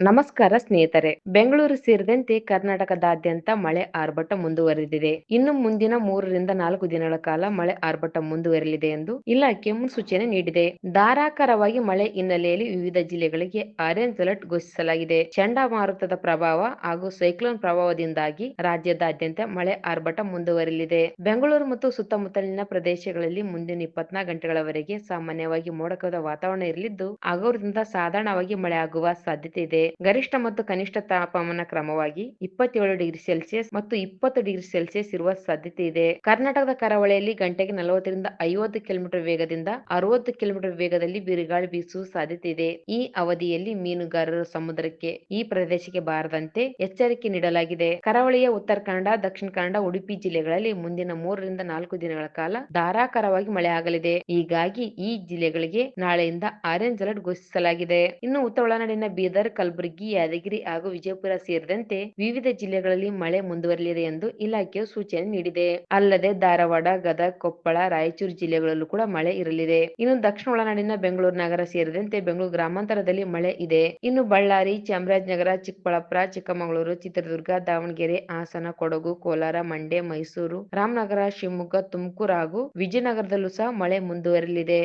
ನಮಸ್ಕಾರ ಸ್ನೇಹಿತರೆ. ಬೆಂಗಳೂರು ಸೇರಿದಂತೆ ಕರ್ನಾಟಕದಾದ್ಯಂತ ಮಳೆ ಆರ್ಭಟ ಮುಂದುವರೆದಿದೆ. ಇನ್ನು ಮುಂದಿನ ಮೂರರಿಂದ ನಾಲ್ಕು ದಿನಗಳ ಕಾಲ ಮಳೆ ಆರ್ಭಟ ಮುಂದುವರೆಯಲಿದೆ ಎಂದು ಇಲಾಖೆ ಮುನ್ಸೂಚನೆ ನೀಡಿದೆ. ಧಾರಾಕಾರವಾಗಿ ಮಳೆ ಹಿನ್ನೆಲೆಯಲ್ಲಿ ವಿವಿಧ ಜಿಲ್ಲೆಗಳಿಗೆ ಆರೆಂಜ್ ಅಲರ್ಟ್ ಘೋಷಿಸಲಾಗಿದೆ. ಚಂಡಮಾರುತದ ಪ್ರಭಾವ ಹಾಗೂ ಸೈಕ್ಲೋನ್ ಪ್ರಭಾವದಿಂದಾಗಿ ರಾಜ್ಯದಾದ್ಯಂತ ಮಳೆ ಆರ್ಭಟ ಮುಂದುವರೆಯಲಿದೆ. ಬೆಂಗಳೂರು ಮತ್ತು ಸುತ್ತಮುತ್ತಲಿನ ಪ್ರದೇಶಗಳಲ್ಲಿ ಮುಂದಿನ ಇಪ್ಪತ್ನಾಲ್ಕು ಗಂಟೆಗಳವರೆಗೆ ಸಾಮಾನ್ಯವಾಗಿ ಮೋಡಕದ ವಾತಾವರಣ ಇರಲಿದ್ದು ಹಗುರದಿಂದ ಸಾಧಾರಣವಾಗಿ ಮಳೆ ಆಗುವ ಸಾಧ್ಯತೆ ಇದೆ. ಗರಿಷ್ಠ ಮತ್ತು ಕನಿಷ್ಠ ತಾಪಮಾನ ಕ್ರಮವಾಗಿ ಇಪ್ಪತ್ತೇಳು ಡಿಗ್ರಿ ಸೆಲ್ಸಿಯಸ್ ಮತ್ತು ಇಪ್ಪತ್ತು ಡಿಗ್ರಿ ಸೆಲ್ಸಿಯಸ್ ಇರುವ ಸಾಧ್ಯತೆ ಇದೆ. ಕರ್ನಾಟಕದ ಕರಾವಳಿಯಲ್ಲಿ ಗಂಟೆಗೆ ನಲವತ್ತರಿಂದ ಐವತ್ತು ಕಿಲೋಮೀಟರ್ ವೇಗದಿಂದ ಅರವತ್ತು ಕಿಲೋಮೀಟರ್ ವೇಗದಲ್ಲಿ ಬಿರುಗಾಳಿ ಬೀಸುವ ಸಾಧ್ಯತೆ ಇದೆ. ಈ ಅವಧಿಯಲ್ಲಿ ಮೀನುಗಾರರು ಸಮುದ್ರಕ್ಕೆ, ಈ ಪ್ರದೇಶಕ್ಕೆ ಬಾರದಂತೆ ಎಚ್ಚರಿಕೆ ನೀಡಲಾಗಿದೆ. ಕರಾವಳಿಯ ಉತ್ತರ ಕನ್ನಡ, ದಕ್ಷಿಣ ಕನ್ನಡ, ಉಡುಪಿ ಜಿಲ್ಲೆಗಳಲ್ಲಿ ಮುಂದಿನ ಮೂರರಿಂದ ನಾಲ್ಕು ದಿನಗಳ ಕಾಲ ಧಾರಾಕಾರವಾಗಿ ಮಳೆ ಆಗಲಿದೆ ಹೀಗಾಗಿ ಈ ಜಿಲ್ಲೆಗಳಿಗೆ ನಾಳೆಯಿಂದ ಆರೆಂಜ್ ಅಲರ್ಟ್ ಘೋಷಿಸಲಾಗಿದೆ. ಇನ್ನು ಉತ್ತರ ಒಳನಾಡಿನ ಬೀದರ್ ಕಲಬುರಗಿ ಯಾದಗಿರಿ ಹಾಗೂ ವಿಜಯಪುರ ಸೇರಿದಂತೆ ವಿವಿಧ ಜಿಲ್ಲೆಗಳಲ್ಲಿ ಮಳೆ ಮುಂದುವರಿಯಲಿದೆ ಎಂದು ಇಲಾಖೆಯು ಸೂಚನೆ ನೀಡಿದೆ. ಅಲ್ಲದೆ ಧಾರವಾಡ, ಗದಗ, ಕೊಪ್ಪಳ, ರಾಯಚೂರು ಜಿಲ್ಲೆಗಳಲ್ಲೂ ಕೂಡ ಮಳೆ ಇರಲಿದೆ. ಇನ್ನು ದಕ್ಷಿಣ ಒಳನಾಡಿನ ಬೆಂಗಳೂರು ನಗರ ಸೇರಿದಂತೆ ಬೆಂಗಳೂರು ಗ್ರಾಮಾಂತರದಲ್ಲಿ ಮಳೆ ಇದೆ. ಇನ್ನು ಬಳ್ಳಾರಿ, ಚಾಮರಾಜನಗರ, ಚಿಕ್ಕಬಳ್ಳಾಪುರ, ಚಿಕ್ಕಮಗಳೂರು, ಚಿತ್ರದುರ್ಗ, ದಾವಣಗೆರೆ, ಹಾಸನ, ಕೊಡಗು, ಕೋಲಾರ, ಮಂಡ್ಯ, ಮೈಸೂರು, ರಾಮನಗರ, ಶಿವಮೊಗ್ಗ, ತುಮಕೂರು ಹಾಗೂ ವಿಜಯನಗರದಲ್ಲೂ ಸಹ ಮಳೆ ಮುಂದುವರಿಯಲಿದೆ.